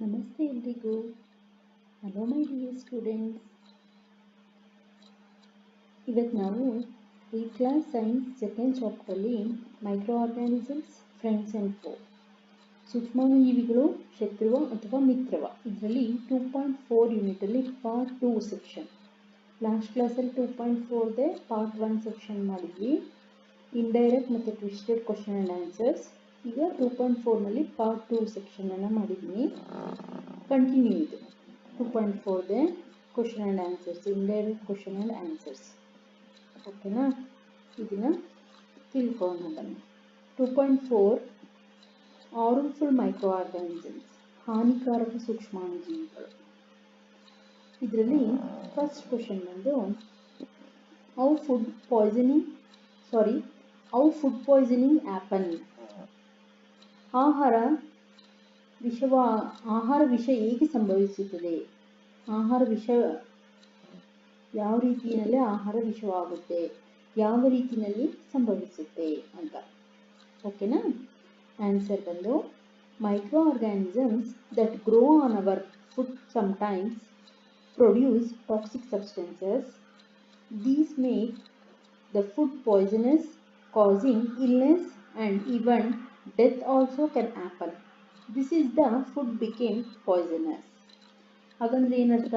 ನಮಸ್ತೆ ಎಲ್ರಿಗೂ hello my dear students ಇವತ್ತು ನಾವು ಈ ಕ್ಲಾಸ್ ಸೈನ್ಸ್ ಸೆಕೆಂಡ್ ಚಾಪ್ಟರಲ್ಲಿ micro organisms friends and foe ಸೂಕ್ಷ್ಮಜೀವಿಗಳು, ಶತ್ರುವ ಅಥವಾ ಮಿತ್ರವ. ಇದರಲ್ಲಿ ಟೂ ಪಾಯಿಂಟ್ ಫೋರ್ ಯೂನಿಟಲ್ಲಿ ಪಾರ್ಟ್ ಟೂ ಸೆಕ್ಷನ್ ಲಾಸ್ಟ್ ಕ್ಲಾಸಲ್ಲಿ ಟೂ ಪಾಯಿಂಟ್ ಫೋರ್ದೆ ಪಾರ್ಟ್ ಒನ್ ಸೆಕ್ಷನ್ ಮಾಡಿದ್ವಿ. ಇಂಡೈರೆಕ್ಟ್ ಮತ್ತು ಟ್ವಿಸ್ಟೆಡ್ ಕ್ವಶನ್ ಆ್ಯಂಡ್ ಆನ್ಸರ್ಸ್ ಈಗ ಟೂ ಪಾಯಿಂಟ್ ಫೋರ್ನಲ್ಲಿ ಪಾರ್ಟ್ ಟೂ ಸೆಕ್ಷನನ್ನು ಮಾಡಿದ್ದೀನಿ ಕಂಟಿನ್ಯೂ ಇದು. Two point ಫೋರ್ದೆ question and answers indirect question and answers ಓಕೆನಾ ಇದನ್ನು ತಿಳ್ಕೊಳ್ಳೋಣ ಬನ್ನಿ. Two point four harmful microorganisms ಹಾನಿಕಾರಕ ಸೂಕ್ಷ್ಮಾಣುಜೀವಿಗಳು. ಇದರಲ್ಲಿ ಫಸ್ಟ್ ಕ್ವಶನ್ ಬಂದು how food poisoning sorry how food poisoning happen ಆಹಾರ ವಿಷವ, ಆಹಾರ ವಿಷ ಹೇಗೆ ಸಂಭವಿಸುತ್ತದೆ? ಆಹಾರ ವಿಷ ಯಾವ ರೀತಿಯಲ್ಲಿ ಆಹಾರ ವಿಷವಾಗುತ್ತೆ? ಯಾವ ರೀತಿಯಲ್ಲಿ ಸಂಭವಿಸುತ್ತೆ ಅಂತ. ಓಕೆನಾ ಆನ್ಸರ್ ಬಂದು microorganisms that grow on our food sometimes produce toxic substances these make the food poisonous causing illness and even death also can happen. This is the food became poisonous. ಹಾಗಂದ್ರೆ ಏನರ್ಥ?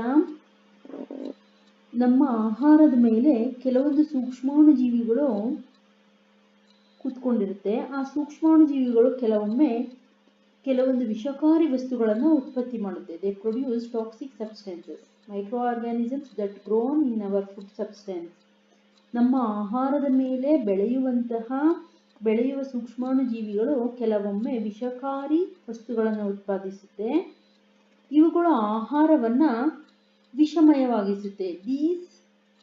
ನಮ್ಮ ಆಹಾರದ ಮೇಲೆ ಕೆಲವೊಂದು ಸೂಕ್ಷ್ಮಾಣುಜೀವಿಗಳು ಕೂತ್ಕೊಂಡಿರುತ್ತೆ. ಆ ಸೂಕ್ಷ್ಮಾಣು ಜೀವಿಗಳು ಕೆಲವೊಮ್ಮೆ ಕೆಲವೊಂದು ವಿಷಕಾರಿ ವಸ್ತುಗಳನ್ನು ಉತ್ಪತ್ತಿ ಮಾಡುತ್ತೆ. They produce toxic substances microorganisms that grown in our food substance ನಮ್ಮ ಆಹಾರದ ಮೇಲೆ ಬೆಳೆಯುವಂತಹ ಬೆಳೆಯುವ ಸೂಕ್ಷ್ಮಾಣುಜೀವಿಗಳು ಕೆಲವೊಮ್ಮೆ ವಿಷಕಾರಿ ವಸ್ತುಗಳನ್ನು ಉತ್ಪಾದಿಸುತ್ತೆ. ಇವುಗಳು ಆಹಾರವನ್ನ ವಿಷಮಯವಾಗಿಸುತ್ತೆ. These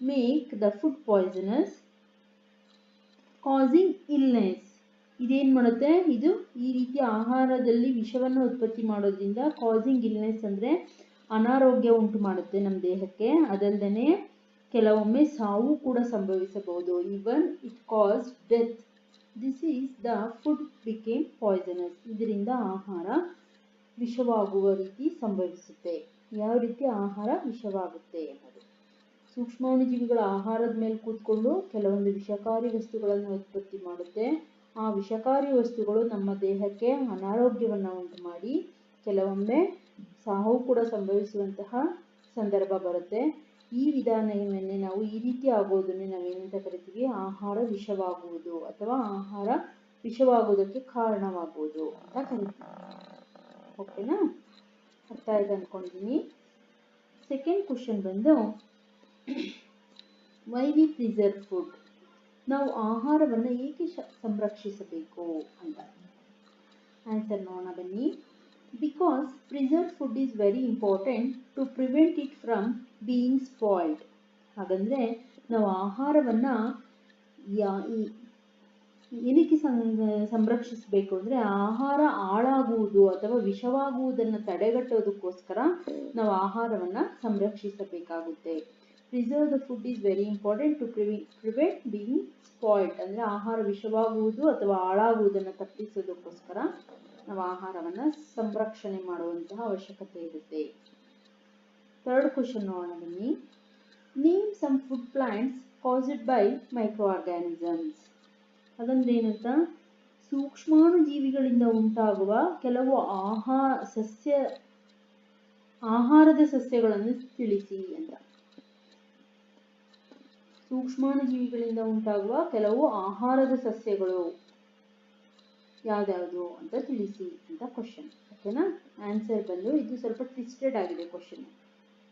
make the food poisonous causing illness ಇದೇನ್ ಮಾಡುತ್ತೆ? ಇದು ಈ ರೀತಿ ಆಹಾರದಲ್ಲಿ ವಿಷವನ್ನು ಉತ್ಪತ್ತಿ ಮಾಡೋದ್ರಿಂದ ಕಾಸಿಂಗ್ ಇಲ್ನೆಸ್ ಅಂದ್ರೆ ಅನಾರೋಗ್ಯ ಉಂಟು ಮಾಡುತ್ತೆ ನಮ್ಮ ದೇಹಕ್ಕೆ. ಅದಲ್ಲದೆ ಕೆಲವೊಮ್ಮೆ ಸಾವು ಕೂಡ ಸಂಭವಿಸಬಹುದು. Even it cause death this is the food became poisonous ಇದರಿಂದ ಆಹಾರ ವಿಷವಾಗುವ ರೀತಿ ಸಂಭವಿಸುತ್ತೆ. ಯಾವ ರೀತಿ ಆಹಾರ ವಿಷವಾಗುತ್ತೆ ಅನ್ನೋದು ಸೂಕ್ಷ್ಮಾಣುಜೀವಿಗಳ ಆಹಾರದ ಮೇಲೆ ಕೂತ್ಕೊಂಡು ಕೆಲವೊಂದು ವಿಷಕಾರಿ ವಸ್ತುಗಳನ್ನು ಉತ್ಪತ್ತಿ ಮಾಡುತ್ತೆ. ಆ ವಿಷಕಾರಿ ವಸ್ತುಗಳು ನಮ್ಮ ದೇಹಕ್ಕೆ ಅನಾರೋಗ್ಯವನ್ನು ಉಂಟು ಮಾಡಿ ಕೆಲವೊಮ್ಮೆ ಸಾವು ಕೂಡ ಸಂಭವಿಸುವಂತಹ ಸಂದರ್ಭ ಬರುತ್ತೆ. ಈ ವಿಧಾನವನ್ನೇ ನಾವು ಈ ರೀತಿ ಆಗೋದನ್ನೇ ನಾವೇನಂತ ಕರಿತೀವಿ? ಆಹಾರ ವಿಷವಾಗುವುದು ಅಥವಾ ಆಹಾರ ವಿಷವಾಗುವುದಕ್ಕೆ ಕಾರಣವಾಗುವುದು ಅಂತ ಕರಿತೀವಿ. ಓಕೆನಾ? ಅರ್ಥ ಆಯ್ತು ಅಂದ್ಕೊಂಡಿದ್ದೀನಿ ಸೆಕೆಂಡ್ ಕ್ವಶನ್ ಬಂದು ವೈ ವಿ ಪ್ರಿಸರ್ವ್ ಫುಡ್ ನಾವು ಆಹಾರವನ್ನು ಏಕೆ ಸಂರಕ್ಷಿಸಬೇಕು ಅಂತ. ಆನ್ಸರ್ ನೋಡೋಣ ಬನ್ನಿ. Because preserve food is very important to prevent it from being spoiled ಹಾಗಂದರೆ ನಾವು ಆಹಾರವನ್ನು ಯಾ ಏನಕ್ಕೆ ಸಂರಕ್ಷಿಸಬೇಕು ಅಂದರೆ ಆಹಾರ ಹಾಳಾಗುವುದು ಅಥವಾ ವಿಷವಾಗುವುದನ್ನು ತಡೆಗಟ್ಟೋದಕ್ಕೋಸ್ಕರ ನಾವು ಆಹಾರವನ್ನು ಸಂರಕ್ಷಿಸಬೇಕಾಗುತ್ತೆ. Preserve the food is very important to privy prevent being spoiled ಅಂದರೆ ಆಹಾರ ವಿಷವಾಗುವುದು ಅಥವಾ ಹಾಳಾಗುವುದನ್ನು ತಪ್ಪಿಸೋದಕ್ಕೋಸ್ಕರ ನಾವು ಆಹಾರವನ್ನು ಸಂರಕ್ಷಣೆ ಮಾಡುವಂತಹ ಅವಶ್ಯಕತೆ ಇರುತ್ತೆ. ಥರ್ಡ್ ಕ್ವಶನ್ ನೋಡೋಣ ಬನ್ನಿ. Name some food plants caused by microorganisms ಅದೊಂದೇನಂತ? ಏನಂತ ಸೂಕ್ಷ್ಮಾಣುಜೀವಿಗಳಿಂದ ಉಂಟಾಗುವ ಕೆಲವು ಆಹಾರ ಸಸ್ಯ, ಆಹಾರದ ಸಸ್ಯಗಳನ್ನು ತಿಳಿಸಿ ಅಂತ. ಸೂಕ್ಷ್ಮಾಣುಜೀವಿಗಳಿಂದ ಉಂಟಾಗುವ ಕೆಲವು ಆಹಾರದ ಸಸ್ಯಗಳು ಯಾವ್ದಾವುದು ಅಂತ ತಿಳಿಸಿ ಅಂತ ಕ್ವಶನ್ ಓಕೆನಾ ಆನ್ಸರ್ ಬಂದು ಇದು ಸ್ವಲ್ಪ ಟ್ವಿಸ್ಟೆಡ್ ಆಗಿದೆ ಕ್ವಶನ್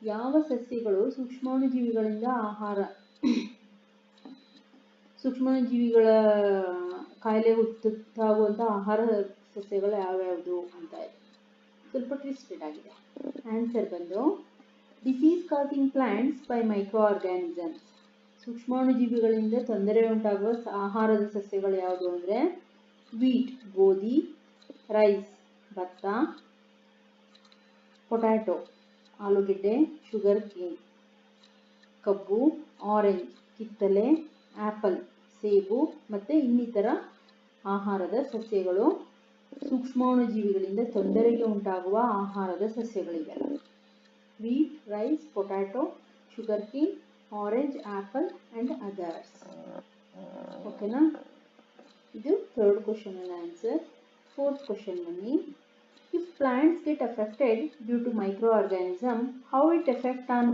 ಯಾವ ಸಸ್ಯಗಳು ಸೂಕ್ಷ್ಮಾಣುಜೀವಿಗಳಿಂದ ಆಹಾರ? ಸೂಕ್ಷ್ಮಾಣುಜೀವಿಗಳ ಕಾಯಿಲೆ ಹುತ್ತಾಗುವಂಥ ಆಹಾರ ಸಸ್ಯಗಳು ಯಾವ್ಯಾವುದು ಅಂತ ಇದೆ. ಸ್ವಲ್ಪ ಟ್ವಿಸ್ಟೆಡ್ ಆಗಿದೆ. ಆನ್ಸರ್ ಬಂದು disease causing plants by micro organisms ಸೂಕ್ಷ್ಮಾಣುಜೀವಿಗಳಿಂದ ತೊಂದರೆ ಉಂಟಾಗುವ ಆಹಾರದ ಸಸ್ಯಗಳು ಯಾವುದು ಅಂದರೆ ವೀಟ್ ಗೋಧಿ ರೈಸ್ ಭತ್ತ ಪೊಟ್ಯಾಟೊ ಆಲೂಗೆಡ್ಡೆ ಶುಗರ್ ಕೇನ್ ಕಬ್ಬು ಆರೆಂಜ್ ಕಿತ್ತಲೆ ಆ್ಯಪಲ್ ಸೇಬು ಮತ್ತು ಇನ್ನಿತರ ಆಹಾರದ ಸಸ್ಯಗಳು ಸೂಕ್ಷ್ಮಾಣುಜೀವಿಗಳಿಂದ ತೊಂದರೆಗೆ ಉಂಟಾಗುವ ಆಹಾರದ ಸಸ್ಯಗಳಿವೆ. Wheat rice potato sugar cane orange apple and others ಓಕೆನಾ ಇದು third question answer fourth question ಬನ್ನಿ. If plants get affected due to micro how it effect on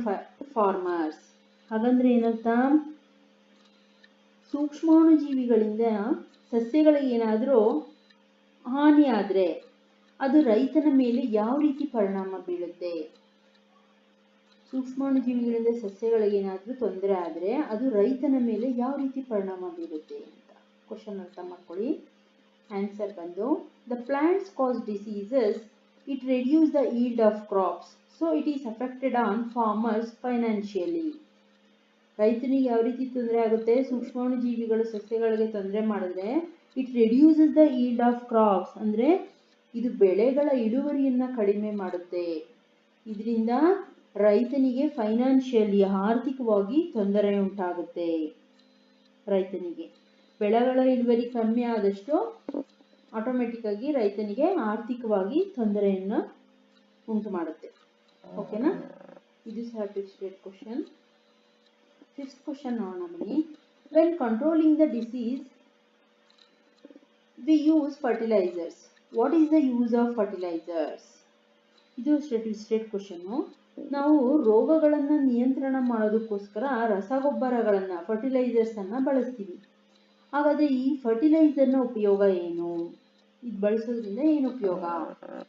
farmers ಹಾಗಂದ್ರೆ ಏನರ್ಥ ಸೂಕ್ಷ್ಮಾಣುಜೀವಿಗಳಿಂದ ಸಸ್ಯಗಳಿಗೆ ಏನಾದರೂ ಹಾನಿ ಅದು ರೈತನ ಮೇಲೆ ಯಾವ ರೀತಿ ಪರಿಣಾಮ ಬೀಳುತ್ತೆ? ಸೂಕ್ಷ್ಮಾಣುಜೀವಿಗಳಿಂದ ಸಸ್ಯಗಳಿಗೆ ಏನಾದರೂ ತೊಂದರೆ ಆದರೆ ಅದು ರೈತನ ಮೇಲೆ ಯಾವ ರೀತಿ ಪರಿಣಾಮ ಬೀರುತ್ತೆ ಅಂತ? ಕ್ವಶನ್ ಅರ್ಥ ಮಾಡ್ಕೊಳ್ಳಿ. ಆನ್ಸರ್ ಬಂದು the plants cause diseases it reduce the yield of crops so it is affected on farmers financially ರೈತನಿಗೆ ಯಾವ ರೀತಿ ತೊಂದರೆ ಆಗುತ್ತೆ? ಸೂಕ್ಷ್ಮಾಣುಜೀವಿಗಳು ಸಸ್ಯಗಳಿಗೆ ತೊಂದರೆ ಮಾಡಿದ್ರೆ it reduces the yield of crops ಅಂದರೆ, ಇದು ಬೆಳೆಗಳ ಇಳುವರಿಯನ್ನು ಕಡಿಮೆ ಮಾಡುತ್ತೆ. ಇದರಿಂದ ರೈತನಿಗೆ ಫೈನಾನ್ಷಿಯಲಿ ಆರ್ಥಿಕವಾಗಿ ತೊಂದರೆ ಉಂಟಾಗುತ್ತೆ. ರೈತನಿಗೆ. ಬೆಳೆಗಳ ಇಳುವರಿ ಕಮ್ಮಿ ಆದಷ್ಟು ಆಟೋಮೆಟಿಕ್ಕಾಗಿ ರೈತನಿಗೆ ಆರ್ಥಿಕವಾಗಿ ತೊಂದರೆಯನ್ನು ಉಂಟು ಮಾಡುತ್ತೆ. ಓಕೆನಾ ಇದು ಸಹ ಸ್ಟೇಟ್ ಕ್ವಶನ್ ಫಿಫ್ತ್ ಕ್ವಶನ್ ನೋಡೋಣ ಬನ್ನಿ. When controlling the disease we use fertilisers what is the use of fertilisers ಇದು ಸ್ಟೇಟ್ ಸ್ಟೇಟ್ ಕ್ವಶನ್ನು ನಾವು ರೋಗಗಳನ್ನು ನಿಯಂತ್ರಣ ಮಾಡೋದಕ್ಕೋಸ್ಕರ ರಸಗೊಬ್ಬರಗಳನ್ನು ಫರ್ಟಿಲೈಸರ್ಸನ್ನು ಬಳಸ್ತೀವಿ. ಹಾಗಾದರೆ ಈ ಫರ್ಟಿಲೈಸರ್ನ ಉಪಯೋಗ ಏನು? ಇದು ಬಳಸೋದ್ರಿಂದ ಏನು ಉಪಯೋಗ?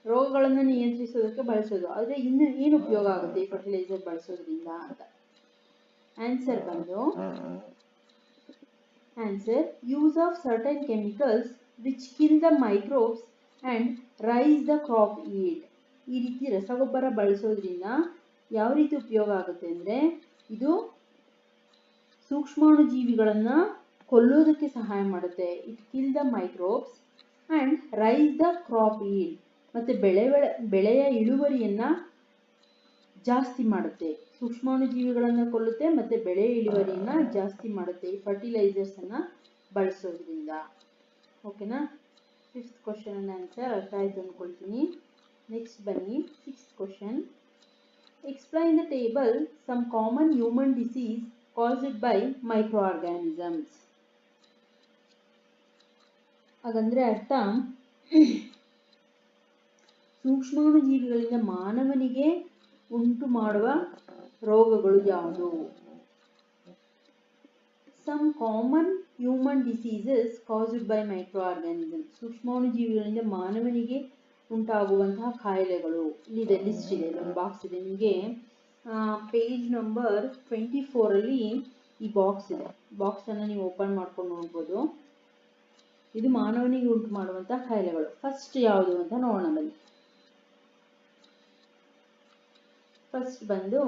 ರೋಗಗಳನ್ನು ನಿಯಂತ್ರಿಸೋದಕ್ಕೆ ಬಳಸೋದು. ಆದರೆ ಇನ್ನು ಏನು ಉಪಯೋಗ ಆಗುತ್ತೆ ಈ ಫರ್ಟಿಲೈಸರ್ ಬಳಸೋದ್ರಿಂದ ಅಂತ? ಆನ್ಸರ್ ಬಂದು answer use of certain chemicals which kill the microbes and raise the crop yield ಈ ರೀತಿ ರಸಗೊಬ್ಬರ ಬಳಸೋದ್ರಿಂದ ಯಾವ ರೀತಿ ಉಪಯೋಗ ಆಗುತ್ತೆ ಅಂದರೆ ಇದು ಸೂಕ್ಷ್ಮಾಣುಜೀವಿಗಳನ್ನು ಕೊಲ್ಲೋದಕ್ಕೆ ಸಹಾಯ ಮಾಡುತ್ತೆ. It kill the microbes and raise the crop yield ಮತ್ತು ಬೆಳೆ ಬೆಳೆಯ ಇಳುವರಿಯನ್ನು ಜಾಸ್ತಿ ಮಾಡುತ್ತೆ. ಸೂಕ್ಷ್ಮಾಣುಜೀವಿಗಳನ್ನು ಕೊಲ್ಲುತ್ತೆ, ಮತ್ತು ಬೆಳೆ ಇಳುವರಿಯನ್ನು ಜಾಸ್ತಿ ಮಾಡುತ್ತೆ. ಈ ಫರ್ಟಿಲೈಸರ್ಸನ್ನು ಬಳಸೋದ್ರಿಂದ. ಓಕೆನಾ ಫಿಫ್ತ್ ಕ್ವಶನ್ ಆನ್ಸರ್ ಅರ್ಥ ಆಯಿತು ಅಂದ್ಕೊಳ್ತೀನಿ ನೆಕ್ಸ್ಟ್ ಬನ್ನಿ. Sixth question explain the table some common human disease caused by micro organisms ಹಾಗಂದ್ರೆ ಅರ್ಥ. ಸೂಕ್ಷ್ಮಾಣುಜೀವಿಗಳಿಂದ ಮಾನವನಿಗೆ ಉಂಟು ಮಾಡುವ ರೋಗಗಳು ಯಾವುದು? Some common human diseases caused by micro ಸೂಕ್ಷ್ಮಾಣು ಸೂಕ್ಷ್ಮಾಣುಜೀವಿಗಳಿಂದ ಮಾನವನಿಗೆ ಉಂಟಾಗುವಂತಹ ಕಾಯಿಲೆಗಳು ಇಲ್ಲಿದೆ ಲಿಸ್ಟ್ ಇದೆ ಒಂದು ಬಾಕ್ಸ್ ಇದೆ. ನಿಮಗೆ ಪೇಜ್ ನಂಬರ್ ಟ್ವೆಂಟಿ ಫೋರಲ್ಲಿ ಈ ಬಾಕ್ಸ್ ಇದೆ. ಬಾಕ್ಸನ್ನು ನೀವು ಓಪನ್ ಮಾಡ್ಕೊಂಡು ನೋಡ್ಬೋದು. ಇದು ಮಾನವನಿಗೆ ಉಂಟು ಮಾಡುವಂತಹ ಕಾಯಿಲೆಗಳು ಫಸ್ಟ್ ಯಾವುದು ಅಂತ ನೋಡೋಣ ಬನ್ನಿ. ಫಸ್ಟ್ ಬಂದು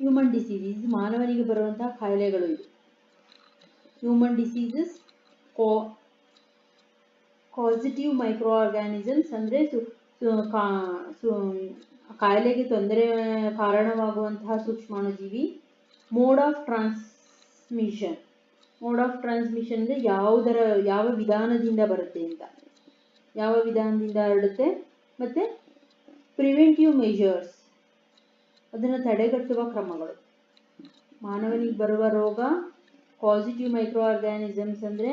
ಹ್ಯೂಮನ್ ಡಿಸೀಸ್ ಇದು ಮಾನವನಿಗೆ ಬರುವಂತಹ ಕಾಯಿಲೆಗಳು ಇದು. Human diseases causative micro organisms ಅಂದರೆ ಕಾಯಿಲೆಗೆ ತೊಂದರೆ ಕಾರಣವಾಗುವಂತಹ ಸೂಕ್ಷ್ಮಾಣುಜೀವಿ mode of transmission mode of transmission ಅಂದರೆ ಯಾವುದರ, ಯಾವ ವಿಧಾನದಿಂದ ಬರುತ್ತೆ ಅಂತ. ಯಾವ ವಿಧಾನದಿಂದ ಹರಡುತ್ತೆ ಮತ್ತು ಪ್ರಿವೆಂಟಿವ್ ಮೆಷರ್ಸ್ ಅದನ್ನು ತಡೆಗಟ್ಟುವ ಕ್ರಮಗಳು. ಮಾನವನಿಗೆ ಬರುವ ರೋಗ ಪಾಸಿಟಿವ್ ಮೈಕ್ರೋ ಆರ್ಗ್ಯಾನಿಸಮ್ಸ್ ಅಂದರೆ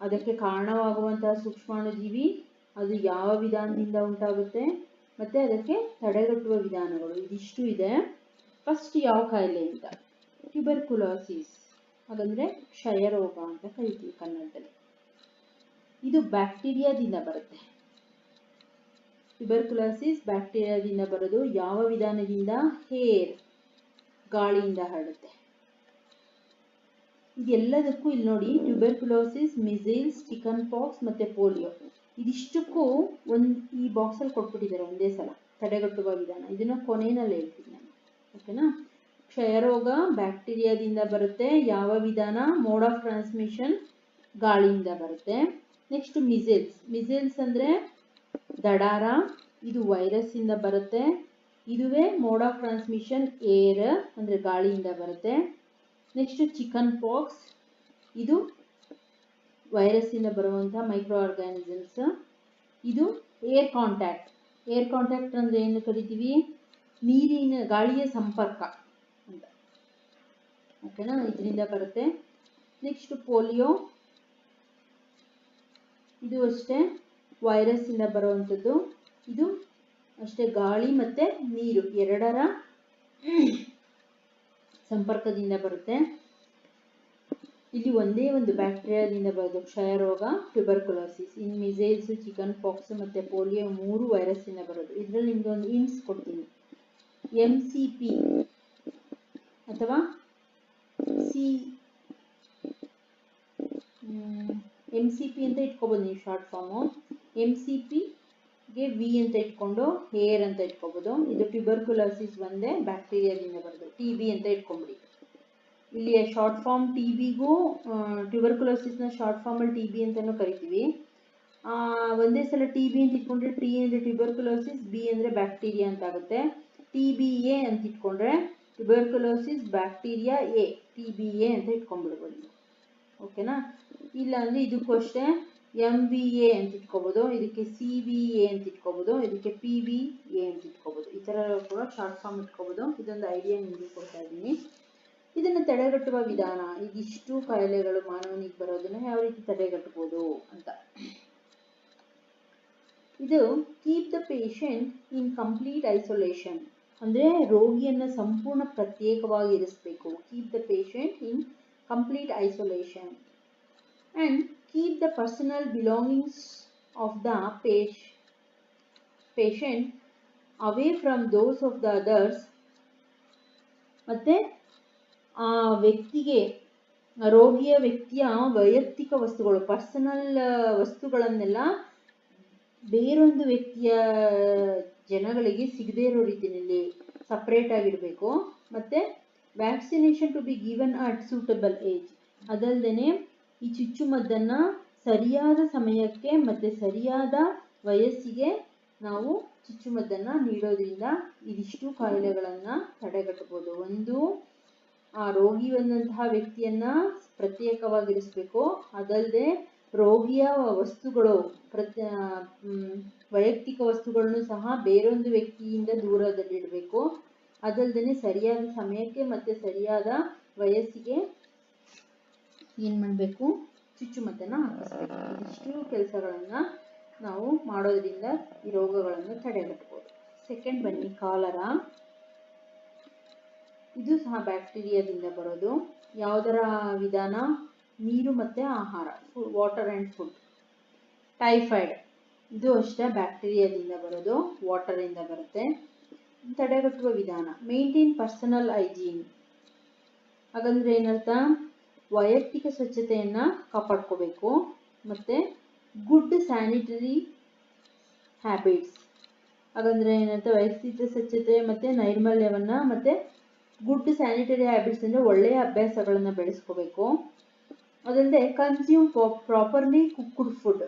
ಅದಕ್ಕೆ ಕಾರಣವಾಗುವಂತಹ ಸೂಕ್ಷ್ಮಾಣುಜೀವಿ, ಅದು ಯಾವ ವಿಧಾನದಿಂದ ಉಂಟಾಗುತ್ತೆ? ಮತ್ತು ಅದಕ್ಕೆ ತಡೆಗಟ್ಟುವ ವಿಧಾನಗಳು ಇದಿಷ್ಟು ಇದೆ. ಫಸ್ಟ್ ಯಾವ ಕಾಯಿಲೆ ಅಂತ? ಟ್ಯೂಬರ್ಕುಲೋಸಿಸ್ ಹಾಗಂದರೆ ಕ್ಷಯರೋಗ ಅಂತ ಕರಿತೀವಿ ಕನ್ನಡದಲ್ಲಿ. ಇದು ಬ್ಯಾಕ್ಟೀರಿಯಾದಿಂದ ಬರುತ್ತೆ. ಟ್ಯುಬರ್ಕುಲಾಸಿಸ್ ಬ್ಯಾಕ್ಟೀರಿಯಾದಿಂದ ಬರೋದು ಯಾವ ವಿಧಾನದಿಂದ? ಹೇರ್ ಗಾಳಿಯಿಂದ ಹರಡುತ್ತೆ. ಇದೆಲ್ಲದಕ್ಕೂ ಇಲ್ಲಿ ನೋಡಿ ಟ್ಯೂಬರ್ಕುಲೋಸಿಸ್ ಮಿಸಿಲ್ಸ್ ಚಿಕನ್ ಪಾಕ್ಸ್ ಮತ್ತು ಪೋಲಿಯೋ ಇದಿಷ್ಟಕ್ಕೂ ಒಂದು ಈ ಬಾಕ್ಸಲ್ಲಿ ಕೊಟ್ಬಿಟ್ಟಿದ್ದಾರೆ ಒಂದೇ ಸಲ. ತಡೆಗಟ್ಟುವ ವಿಧಾನ. ಇದನ್ನು ಕೊನೆಯಲ್ಲಿ ಹೇಳ್ತೀನಿ ನಾನು. ಓಕೆನಾ ಕ್ಷಯರೋಗ ಬ್ಯಾಕ್ಟೀರಿಯಾದಿಂದ ಬರುತ್ತೆ, ಯಾವ ವಿಧಾನ? ಮೋಡ್ ಆಫ್ ಟ್ರಾನ್ಸ್ಮಿಷನ್ ಗಾಳಿಯಿಂದ ಬರುತ್ತೆ. ನೆಕ್ಸ್ಟ್ ಮಿಸೆಲ್ಸ್ ಮಿಸೆಲ್ಸ್ ಅಂದರೆ ದಡಾರ, ಇದು ವೈರಸ್ಸಿಂದ ಬರುತ್ತೆ. ಇದುವೇ ಮೋಡ್ ಆಫ್ ಟ್ರಾನ್ಸ್ಮಿಷನ್ ಏರ್ ಅಂದರೆ ಗಾಳಿಯಿಂದ ಬರುತ್ತೆ. ನೆಕ್ಸ್ಟ್ ಚಿಕನ್ ಪಾಕ್ಸ್ ಇದು ವೈರಸ್ಸಿಂದ ಬರುವಂಥ ಮೈಕ್ರೋ ಆರ್ಗ್ಯಾನಿಸಮ್ಸ್ ಇದು ಏರ್ ಕಾಂಟ್ಯಾಕ್ಟ್ ಏರ್ ಕಾಂಟ್ಯಾಕ್ಟ್ ಅಂದರೆ ಏನು ಕರಿತೀವಿ? ನೀರಿನ, ಗಾಳಿಯ ಸಂಪರ್ಕ. ಓಕೆನಾ? ಇದರಿಂದ ಬರುತ್ತೆ. ನೆಕ್ಸ್ಟ್ ಪೋಲಿಯೋ ಇದು ಅಷ್ಟೇ ವೈರಸ್ಸಿಂದ ಬರುವಂಥದ್ದು ಇದು ಅಷ್ಟೇ ಗಾಳಿ ಮತ್ತು ನೀರು, ಎರಡರ ಸಂಪರ್ಕದಿಂದ ಬರುತ್ತೆ. ಇಲ್ಲಿ ಒಂದೇ ಒಂದು ಬ್ಯಾಕ್ಟೀರಿಯಾದಿಂದ ಬರೋದು ಕ್ಷಯ ರೋಗ tuberculosis in measles chicken pox ಮತ್ತು ಪೋಲಿಯೋ ಮೂರು ವೈರಸ್ಸಿಂದ ಬರೋದು. ಇದರಲ್ಲಿ ನಿಮ್ಗೆ ಒಂದು ಹಿಂಟ್ಸ್ ಕೊಡ್ತೀನಿ. ಎಂ ಸಿ ಪಿ ಅಥವಾ ಸಿ ಎಂ ಸಿ ಪಿ ಅಂತ ಇಟ್ಕೋಬೋದು ನೀವು short form M C V ಅಂತ ಇಟ್ಕೊಂಡು ಹೇರ್ ಅಂತ ಇಟ್ಕೋಬೋದು. ಇದು ಟ್ಯೂಬರ್ಕುಲೋಸಿಸ್ ಒಂದೇ ಬ್ಯಾಕ್ಟೀರಿಯಾದಿಂದ ಬರೋದು. ಟಿ ಬಿ ಅಂತ ಇಟ್ಕೊಂಬಿಡಿ. ಇಲ್ಲಿ ಶಾರ್ಟ್ ಫಾರ್ಮ್ ಟಿ ಬಿಗೂ ಟ್ಯೂಬರ್ಕುಲೋಸಿಸ್ನ ಶಾರ್ಟ್ ಫಾರ್ಮಲ್ಲಿ ಟಿ ಬಿ ಅಂತಲೂ ಕರಿತೀವಿ. ಒಂದೇ ಸಲ ಟಿ ಬಿ ಅಂತ ಇಟ್ಕೊಂಡ್ರೆ ಟಿ ಅಂದರೆ ಟ್ಯೂಬರ್ಕುಲೋಸಿಸ್ ಬಿ ಅಂದರೆ ಬ್ಯಾಕ್ಟೀರಿಯಾ ಅಂತ ಆಗುತ್ತೆ ಟಿ ಬಿ ಎ ಅಂತ ಇಟ್ಕೊಂಡ್ರೆ tuberculosis bacteria A T B A ಅಂತ ಇಟ್ಕೊಂಡ್ಬಿಡ್ಬೋದು. ಓಕೆನಾ ಇಲ್ಲ ಅಂದರೆ ಇದಕ್ಕೂ ಅಷ್ಟೇ ಎಂ ಬಿ ಎ ಅಂತ ಇಟ್ಕೋಬೋದು, ಇದಕ್ಕೆ ಸಿ ಬಿ ಎ ಅಂತ ಇಟ್ಕೋಬೋದು, ಇದಕ್ಕೆ ಪಿ ಬಿ ಎ ಅಂತ ಇಟ್ಕೋಬೋದು. ಈ ಥರ ಕೂಡ ಶಾರ್ಟ್ ಫಾರ್ಮ್ ಇಟ್ಕೋಬೋದು. ಇದೊಂದು ಐಡಿಯಾ ನಿಮಗೆ ಕೊಡ್ತಾ ಇದ್ದೀನಿ. ಇದನ್ನು ತಡೆಗಟ್ಟುವ ವಿಧಾನ, ಇದಿಷ್ಟು ಕಾಯಿಲೆಗಳು ಮಾನವನಿಗೆ ಬರೋದನ್ನು ಯಾವ ರೀತಿ ತಡೆಗಟ್ಟಬಹುದು ಅಂತ. ಇದು keep the patient in complete isolation ಅಂದರೆ ರೋಗಿಯನ್ನು ಸಂಪೂರ್ಣ ಪ್ರತ್ಯೇಕವಾಗಿ ಇರಿಸಬೇಕು. Keep the patient in complete isolation and keep the personal belongings of the pa patient away from those of the others ಮತ್ತು ಆ ವ್ಯಕ್ತಿಗೆ, ರೋಗಿಯ ವ್ಯಕ್ತಿಯ ವೈಯಕ್ತಿಕ ವಸ್ತುಗಳು ಪರ್ಸನಲ್ ವಸ್ತುಗಳನ್ನೆಲ್ಲ ಬೇರೊಂದು ವ್ಯಕ್ತಿಯ ಜನಗಳಿಗೆ ಸಿಗದೇ ಇರೋ ರೀತಿಯಲ್ಲಿ ಸಪ್ರೇಟ್ ಆಗಿರಬೇಕು. ಮತ್ತೆ vaccination to be given at suitable age ಅದಲ್ಲದೆ ಈ ಚುಚ್ಚುಮದ್ದನ್ನು ಸರಿಯಾದ ಸಮಯಕ್ಕೆ ಮತ್ತು ಸರಿಯಾದ ವಯಸ್ಸಿಗೆ ನಾವು ಚುಚ್ಚುಮದ್ದನ್ನು ನೀಡೋದ್ರಿಂದ ಇದಿಷ್ಟು ಕಾಯಿಲೆಗಳನ್ನು ತಡೆಗಟ್ಟಬಹುದು ಒಂದು, ಆ ರೋಗಿ ಬಂದಂತಹ ವ್ಯಕ್ತಿಯನ್ನ ಪ್ರತ್ಯೇಕವಾಗಿರಿಸಬೇಕು. ಅದಲ್ಲದೆ ರೋಗಿಯ ವಸ್ತುಗಳು ಪ್ರತ್ಯ ವೈಯಕ್ತಿಕ ವಸ್ತುಗಳನ್ನು ಸಹ ಬೇರೊಂದು ವ್ಯಕ್ತಿಯಿಂದ ದೂರದಲ್ಲಿಡಬೇಕು. ಅದಲ್ಲದೆ ಸರಿಯಾದ ಸಮಯಕ್ಕೆ ಮತ್ತು ಸರಿಯಾದ ವಯಸ್ಸಿಗೆ ಏನು ಮಾಡಬೇಕು? ಚುಚ್ಚುಮದ್ದನ್ನು ಹಾಕಿಸ್ಬೇಕು. ಇದಿಷ್ಟು ಕೆಲಸಗಳನ್ನು ನಾವು ಮಾಡೋದ್ರಿಂದ ಈ ರೋಗಗಳನ್ನು ತಡೆಗಟ್ಟಬಹುದು ಸೆಕೆಂಡ್ ಬನ್ನಿ, ಕಾಲರ. ಇದು ಸಹ ಬ್ಯಾಕ್ಟೀರಿಯಾದಿಂದ ಬರೋದು. ಯಾವುದರ ವಿಧಾನ? ನೀರು ಮತ್ತು ಆಹಾರ. Water and food. ಟೈಫಾಯ್ಡ್. ಇದು ಅಷ್ಟೇ ಬ್ಯಾಕ್ಟೀರಿಯಾದಿಂದ ಬರೋದು ವಾಟರಿಂದ ಬರುತ್ತೆ. ತಡೆಗಟ್ಟುವ ವಿಧಾನ ಮೇಂಟೈನ್ ಪರ್ಸನಲ್ ಹೈಜೀನ್ ಹಾಗಂದ್ರೆ ಏನರ್ಥ? ವೈಯಕ್ತಿಕ ಸ್ವಚ್ಛತೆಯನ್ನು ಕಾಪಾಡ್ಕೋಬೇಕು. ಮತ್ತು ಗುಡ್ ಸ್ಯಾನಿಟರಿ ಹ್ಯಾಬಿಟ್ಸ್ ಹಾಗಂದ್ರೆ ಏನಂತ ವೈಯಕ್ತಿಕ ಸ್ವಚ್ಛತೆ ಮತ್ತು ನೈರ್ಮಲ್ಯವನ್ನು ಮತ್ತು ಗುಡ್ ಸ್ಯಾನಿಟರಿ ಹ್ಯಾಬಿಟ್ಸ್ ಅಂದರೆ ಒಳ್ಳೆಯ ಅಭ್ಯಾಸಗಳನ್ನು ಬೆಳೆಸ್ಕೋಬೇಕು. ಅದಲ್ಲದೆ ಕನ್ಸ್ಯೂಮ್ ಪ್ರಾಪರ್ಲಿ ಕುಕ್ಡ್ ಫುಡ್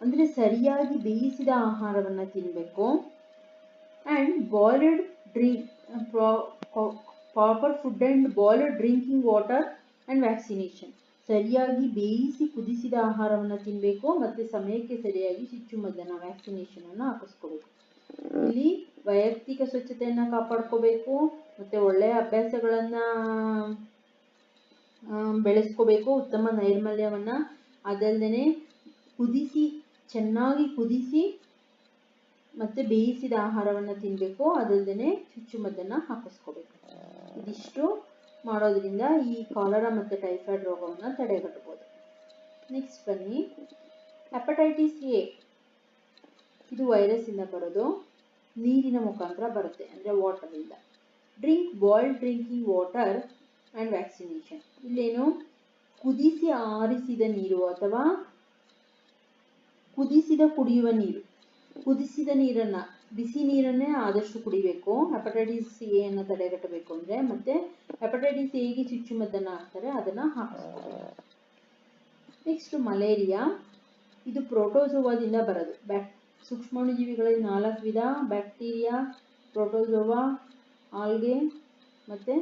ಅಂದರೆ ಸರಿಯಾಗಿ ಬೇಯಿಸಿದ ಆಹಾರವನ್ನು ತಿನ್ನಬೇಕು and boiled drink proper food and boiled drinking water and vaccination ಸರಿಯಾಗಿ ಬೇಯಿಸಿ ಕುದಿಸಿದ ಆಹಾರವನ್ನು ತಿನ್ನಬೇಕು ಮತ್ತು ಸಮಯಕ್ಕೆ ಸರಿಯಾಗಿ ಚುಚ್ಚುಮದ್ದನ್ನು ವ್ಯಾಕ್ಸಿನೇಷನನ್ನು ಹಾಕಿಸ್ಕೋಬೇಕು. ಇಲ್ಲಿ ವೈಯಕ್ತಿಕ ಸ್ವಚ್ಛತೆಯನ್ನು ಕಾಪಾಡ್ಕೋಬೇಕು, ಮತ್ತು ಒಳ್ಳೆಯ ಅಭ್ಯಾಸಗಳನ್ನು ಬೆಳೆಸ್ಕೋಬೇಕು, ಉತ್ತಮ ನೈರ್ಮಲ್ಯವನ್ನು. ಅದಲ್ಲದೆ ಕುದಿಸಿ ಚೆನ್ನಾಗಿ ಕುದಿಸಿ ಮತ್ತು ಬೇಯಿಸಿದ ಆಹಾರವನ್ನು ತಿನ್ನಬೇಕು ಅದಲ್ಲದೆ ಚುಚ್ಚುಮದ್ದನ್ನು ಹಾಕಿಸ್ಕೋಬೇಕು. ಇದಿಷ್ಟು ಮಾಡೋದ್ರಿಂದ ಈ ಕಾಲರ ಮತ್ತು ಟೈಫಾಯ್ಡ್ ರೋಗವನ್ನು ತಡೆಗಟ್ಟಬಹುದು ನೆಕ್ಸ್ಟ್ ಬನ್ನಿ. ಹೆಪಟೈಟಿಸ್ ಎ ಇದು ವೈರಸ್ಸಿಂದ ಬರೋದು. ನೀರಿನ ಮುಖಾಂತರ ಬರುತ್ತೆ, ಅಂದರೆ ವಾಟರಿಂದ drink boiled drinking water and vaccination ಇಲ್ಲೇನು ಕುದಿಸಿ ಆರಿಸಿದ ನೀರು ಅಥವಾ ಕುದಿಸಿದ ಕುಡಿಯುವ ನೀರು. ಕುದಿಸಿದ ನೀರನ್ನು, ಬಿಸಿ ನೀರನ್ನೇ ಆದಷ್ಟು ಕುಡಿಬೇಕು. ಹೆಪಟೈಟಿಸ್ ಎ ಅನ್ನ ತಡೆಗಟ್ಟಬೇಕು ಅಂದರೆ ಮತ್ತೆ ಹೆಪಟೈಟಿಸ್ ಎಗೆ ಚುಚ್ಚುಮದ್ದನ್ನು ಹಾಕ್ತಾರೆ, ಅದನ್ನು ಹಾಕಿಸ್ತಾರೆ ನೆಕ್ಸ್ಟ್ ಮಲೇರಿಯಾ. ಇದು ಪ್ರೋಟೋಸೋವಾದಿಂದ ಬರೋದು. ಬ್ಯಾಕ್ ಸೂಕ್ಷ್ಮಾಣುಜೀವಿಗಳಲ್ಲಿ ನಾಲ್ಕು ವಿಧ. ಬ್ಯಾಕ್ಟೀರಿಯಾ ಪ್ರೋಟೋಸೋವಾ ಆಲ್ಗೆ ಮತ್ತು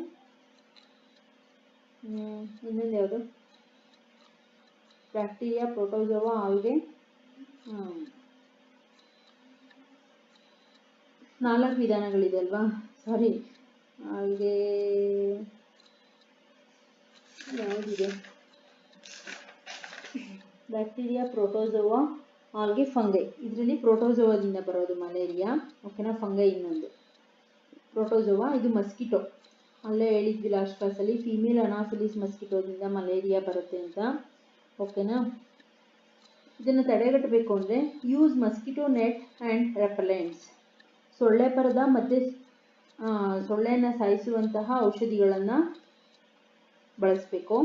ಇನ್ನೊಂದು ಯಾವುದು? ಬ್ಯಾಕ್ಟೀರಿಯಾ ಪ್ರೋಟೋಜೋವಾ ಆಲ್ಗೆ ನಾಲ್ಕು ವಿಧಾನಗಳಿದೆ ಅಲ್ವಾ ಸಾರಿ ಹಾಗೆ ಯಾವುದಿದೆ? ಬ್ಯಾಕ್ಟೀರಿಯಾ ಪ್ರೋಟೋಜೋವಾ ಹಾಗೆ ಫಂಗೈ ಇದರಲ್ಲಿ ಪ್ರೋಟೋಜೋವಾದಿಂದ ಬರೋದು ಮಲೇರಿಯಾ ಓಕೆನಾ ಫಂಗೈ ಇನ್ನೊಂದು. ಪ್ರೋಟೋಜೋವಾ ಇದು ಮಸ್ಕಿಟೋ ಅಲ್ಲೇ ಹೇಳಿದ್ವಿ ಲಾಸ್ಟ್ ಕ್ಲಾಸಲ್ಲಿ ಫೀಮೇಲ್ ಅನಾಫಿಲಿಸ್ ಮಸ್ಕಿಟೋದಿಂದ ಮಲೇರಿಯಾ ಬರುತ್ತೆ ಅಂತ. ಓಕೆನಾ ಇದನ್ನು ತಡೆಗಟ್ಟಬೇಕು ಅಂದರೆ use mosquito net and repellents ಸೊಳ್ಳೆ ಪರದ ಮತ್ತು ಸೊಳ್ಳೆಯನ್ನು ಸಾಯಿಸುವಂತಹ ಔಷಧಿಗಳನ್ನು ಬಳಸಬೇಕು.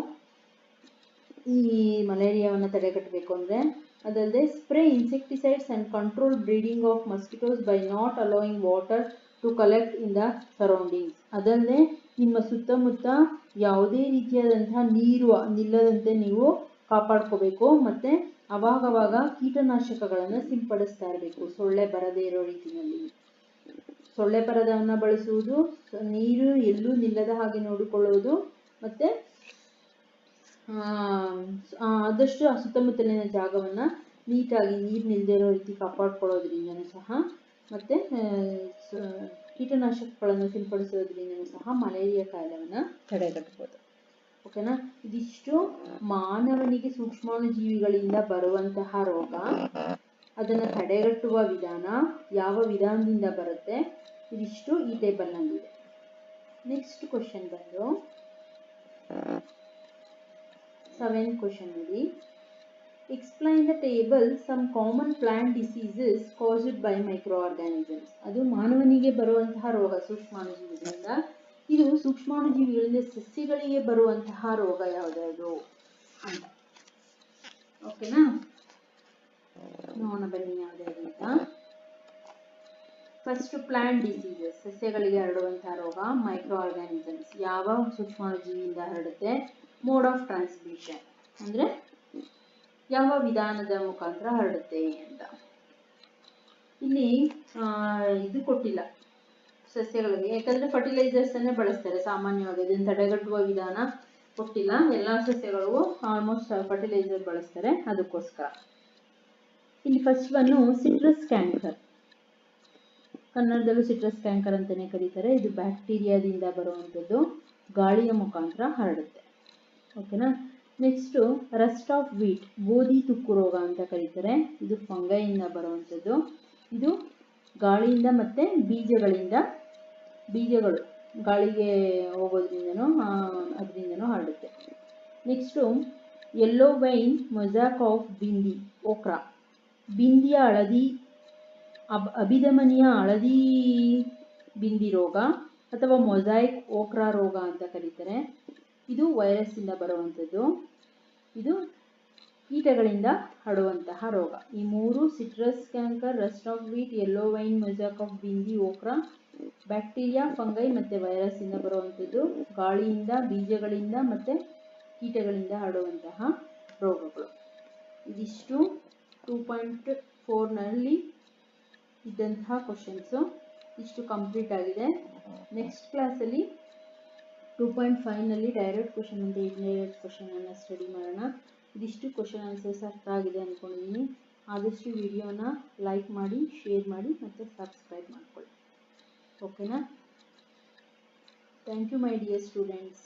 ಈ ಮಲೇರಿಯಾವನ್ನು ತಡೆಗಟ್ಟಬೇಕು ಅಂದರೆ ಅದಲ್ಲದೆ spray insecticides and control breeding of mosquitoes by not allowing water to collect in the surroundings ಅದಲ್ಲದೆ ನಿಮ್ಮ ಸುತ್ತಮುತ್ತ ಯಾವುದೇ ರೀತಿಯಾದಂತಹ ನೀರು ನಿಲ್ಲದಂತೆ ನೀವು ಕಾಪಾಡ್ಕೋಬೇಕು ಮತ್ತೆ ಅವಾಗವಾಗ ಕೀಟನಾಶಕಗಳನ್ನು ಸಿಂಪಡಿಸ್ತಾ ಇರಬೇಕು. ಸೊಳ್ಳೆ ಬರದೇ ಇರೋ ರೀತಿಯಲ್ಲಿ. ಸೊಳ್ಳೆ ಪರದವನ್ನು ಬಳಸುವುದು ನೀರು ಎಲ್ಲೂ ನಿಲ್ಲದ ಹಾಗೆ ನೋಡಿಕೊಳ್ಳುವುದು ಆ ಆದಷ್ಟು ಸುತ್ತಮುತ್ತಲಿನ ಜಾಗವನ್ನು ನೀಟಾಗಿ ನೀರು ನಿಲ್ಲದೇ ಇರೋ ರೀತಿ ಕಾಪಾಡ್ಕೊಳ್ಳೋದ್ರಿಂದನೂ ಸಹ ಮತ್ತೆ ಕೀಟನಾಶಕಗಳನ್ನು ಸಿಂಪಡಿಸೋದ್ರಿಂದನೂ ಸಹ ಮಲೇರಿಯಾ ಕಾಯಿಲೆಯನ್ನು ತಡೆಗಟ್ಟಬಹುದು ಓಕೆನಾ? ಇದಿಷ್ಟು ಮಾನವನಿಗೆ ಸೂಕ್ಷ್ಮಾಣುಜೀವಿಗಳಿಂದ ಬರುವಂತಹ ರೋಗ. ಅದನ್ನು ತಡೆಗಟ್ಟುವ ವಿಧಾನ ಯಾವ ವಿಧಾನದಿಂದ ಬರುತ್ತೆ? ಇದಿಷ್ಟು ಈ ಟೇಬಲ್ನಲ್ಲಿದೆ ನೆಕ್ಸ್ಟ್ ಕ್ವಶನ್ ಬಂದು ಸೆವೆನ್ ಕ್ವಶನ್ ನೋಡಿ explain the table some common plant diseases caused by micro organisms ಅದು ಮಾನವನಿಗೆ ಬರುವಂತಹ ರೋಗ ಸೂಕ್ಷ್ಮಾಣುಜೀವಿಗಳಿಂದ ಇದು ಸೂಕ್ಷ್ಮಾಣುಜೀವಿಗಳಿಂದ ಸಸ್ಯಗಳಿಗೆ ಬರುವಂತಹ ರೋಗ ಯಾವುದು ಅಂತ. ಓಕೆನಾ ನೋಡೋಣ ಬನ್ನಿ ಯಾವುದ್ಯಾವುದು ಅಂತ. ಫಸ್ಟ್ ಪ್ಲಾಂಟ್ ಡಿಸೀಸಸ್ ಸಸ್ಯಗಳಿಗೆ ಹರಡುವಂತಹ ರೋಗ ಮೈಕ್ರೋ ಆರ್ಗಾನಿಸಮ್ಸ್ ಯಾವ ಸೂಕ್ಷ್ಮಾಣುಜೀವಿಯಿಂದ ಹರಡುತ್ತೆ? ಮೋಡ್ ಆಫ್ ಟ್ರಾನ್ಸ್ಮಿಷನ್ ಅಂದ್ರೆ ಯಾವ ವಿಧಾನದ ಮುಖಾಂತರ ಹರಡುತ್ತೆ ಅಂತ. ಇಲ್ಲಿ ಇದು ಕೊಟ್ಟಿಲ್ಲ. ಸಸ್ಯಗಳಿಗೆ. ಯಾಕಂದ್ರೆ ಫರ್ಟಿಲೈಸರ್ಸ್ ಅನ್ನೇ ಬಳಸ್ತಾರೆ ಸಾಮಾನ್ಯವಾಗಿ. ಅದನ್ನು ತಡೆಗಟ್ಟುವ ವಿಧಾನ ಕೊಟ್ಟಿಲ್ಲ ಎಲ್ಲ ಸಸ್ಯಗಳಿಗೂ ಆಲ್ಮೋಸ್ಟ್ ಫರ್ಟಿಲೈಸರ್ ಬಳಸ್ತಾರೆ. ಅದಕ್ಕೋಸ್ಕರ. ಇಲ್ಲಿ ಫಸ್ಟ್ ಬನ್ನು ಸಿಟ್ರಸ್ ಕ್ಯಾಂಕರ್ ಕನ್ನಡದಲ್ಲೂ ಸಿಟ್ರಸ್ ಕ್ಯಾಂಕರ್ ಅಂತಲೇ ಕರೀತಾರೆ. ಇದು ಬ್ಯಾಕ್ಟೀರಿಯಾದಿಂದ ಬರುವಂಥದ್ದು. ಗಾಳಿಯ ಮುಖಾಂತರ ಹರಡುತ್ತೆ. ಓಕೆನಾ ನೆಕ್ಸ್ಟು ರಸ್ಟ್ ಆಫ್ ವೀಟ್ ಗೋಧಿ ತುಕ್ಕು ರೋಗ ಅಂತ ಕರೀತಾರೆ. ಇದು ಫಂಗೈಯಿಂದ ಬರುವಂಥದ್ದು. ಇದು ಗಾಳಿಯಿಂದ ಮತ್ತೆ ಬೀಜಗಳಿಂದ ಬೀಜಗಳು ಗಾಳಿಗೆ ಹೋಗೋದ್ರಿಂದನೂ ಅದರಿಂದನೂ ಹರಡುತ್ತೆ. Next yellow vein mosaic of bhindi okra ಬಿಂದಿಯ ಹಳದಿ, ಅಬ್, ಅಭಿಧಮನಿಯ ಹಳದಿ ಬಿಂದಿ ರೋಗ ಅಥವಾ ಮೊಜಾಯಿಕ್ ಓಕ್ರಾ ರೋಗ ಅಂತ ಕರೀತಾರೆ. ಇದು ವೈರಸ್ಸಿಂದ ಬರುವಂಥದ್ದು ಇದು ಕೀಟಗಳಿಂದ ಹರಡುವಂತಹ ರೋಗ. ಈ ಮೂರು citrus canker rust of wheat yellow vein mosaic of bhindi okra bacteria, fungi ಮತ್ತು ವೈರಸ್ಸಿಂದ ಬರುವಂಥದ್ದು, ಗಾಳಿಯಿಂದ, ಬೀಜಗಳಿಂದ ಮತ್ತು ಕೀಟಗಳಿಂದ ಹರಡುವಂತಹ ರೋಗಗಳು. ಇದಿಷ್ಟು ಟೂ ಪಾಯಿಂಟ್ ಫೋರ್ನಲ್ಲಿ ಇದ್ದಂತಹ ಕ್ವಶನ್ಸು ಇಷ್ಟು ಕಂಪ್ಲೀಟ್ ಆಗಿದೆ. ನೆಕ್ಸ್ಟ್ ಕ್ಲಾಸಲ್ಲಿ ಟೂ ಪಾಯಿಂಟ್ ಫೈವ್ನಲ್ಲಿ ಡೈರೆಕ್ಟ್ ಕ್ವಶನ್ ಮತ್ತು ಇಂಡೈರೆಕ್ಟ್ ಕ್ವಶನನ್ನು ಸ್ಟಡಿ ಮಾಡೋಣ. ಇದಿಷ್ಟು ಕ್ವಶನ್ ಆನ್ಸರ್ಸ್ ಅರ್ಥ ಆಗಿದೆ ಅಂದ್ಕೊಂಡಿದ್ದೀನಿ ಆದಷ್ಟು ವಿಡಿಯೋನ ಲೈಕ್ ಮಾಡಿ ಶೇರ್ ಮಾಡಿ ಮತ್ತು ಸಬ್ಸ್ಕ್ರೈಬ್ ಮಾಡ್ಕೊಳ್ಳಿ. ಓಕೆನಾ thank you my dear students